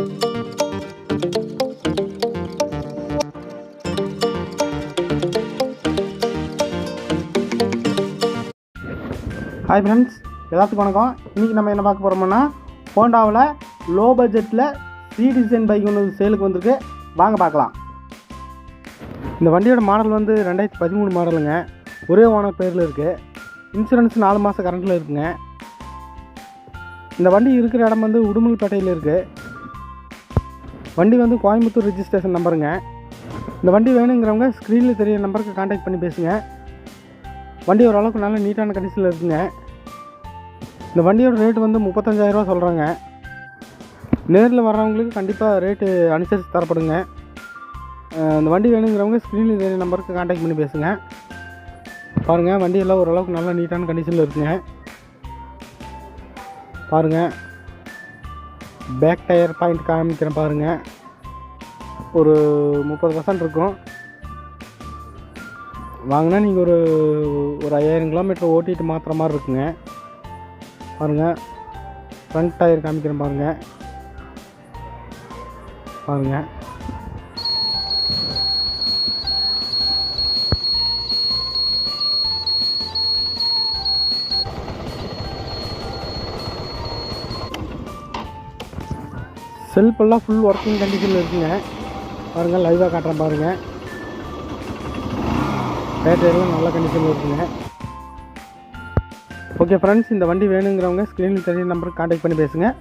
Hi friends எல்லாத்துக்கும் வணக்கம். இன்றைக்கி நம்ம என்ன பார்க்க போகிறோம்னா ஹோண்டாவில் லோ பட்ஜெட்டில் சி டிசைன் பைக் ஒன்று சேலுக்கு வந்திருக்கு. வாங்க பார்க்கலாம். இந்த வண்டியோட மாடல் வந்து ரெண்டாயிரத்தி பதிமூணு மாடலுங்க ஒரே ஓனர் பேரில் இருக்குது இன்சூரன்ஸ் நாலு மாதம் கரண்ட்டில் இருக்குங்க. இந்த வண்டி இருக்கிற இடம் வந்து உடுமல்பேட்டையில் இருக்குது வண்டி வந்து கோயம்புத்தூர் ரிஜிஸ்ட்ரேஷன் நம்பருங்க இந்த வண்டி வேணுங்கிறவங்க ஸ்க்ரீனில் தெரிய நம்பருக்கு காண்டாக்ட் பண்ணி பேசுங்க. வண்டி ஓரளவுக்கு நல்ல நீட்டான கண்டிஷனில் இருக்குங்க. இந்த வண்டியோட ரேட்டு வந்து முப்பத்தஞ்சாயிரரூவா சொல்கிறாங்க நேரில் வர்றவங்களுக்கு கண்டிப்பாக ரேட்டு அனுசரித்து தரப்படுங்க. இந்த வண்டி வேணுங்கிறவங்க ஸ்க்ரீனில் தெரிய நம்பருக்கு காண்டாக்ட் பண்ணி பேசுங்க. பாருங்கள் வண்டி எல்லாம் ஓரளவுக்கு நல்ல நீட்டான கண்டிஷனில் இருக்குங்க. பாருங்கள் பேக் டயர் பாயிண்ட் காமிக்கிறேன் பாருங்கள் ஒரு முப்பது பர்சன்ட் இருக்கும். வாங்கினா நீங்கள் ஒரு ஒரு ஐயாயிரம் கிலோமீட்டர் ஓட்டிட்டு மாற்றுற மாதிரி இருக்குங்க. பாருங்கள் ஃப்ரண்ட் டயர் காமிக்கிறேன் பாருங்கள் பாருங்கள் செல்ஃபெல்லாம் ஃபுல் ஒர்க்கிங் கண்டிஷனில் இருக்குங்க. பாருங்கள் லைவாக காட்டுறேன் பாருங்கள் பேட்டரியெல்லாம் நல்ல கண்டிஷனில் இருக்குங்க. ஓகே ஃப்ரெண்ட்ஸ் இந்த வண்டி வேணுங்கிறவங்க ஸ்க்ரீனில் தெரிய நம்பருக்கு காண்டாக்ட் பண்ணி பேசுங்கள்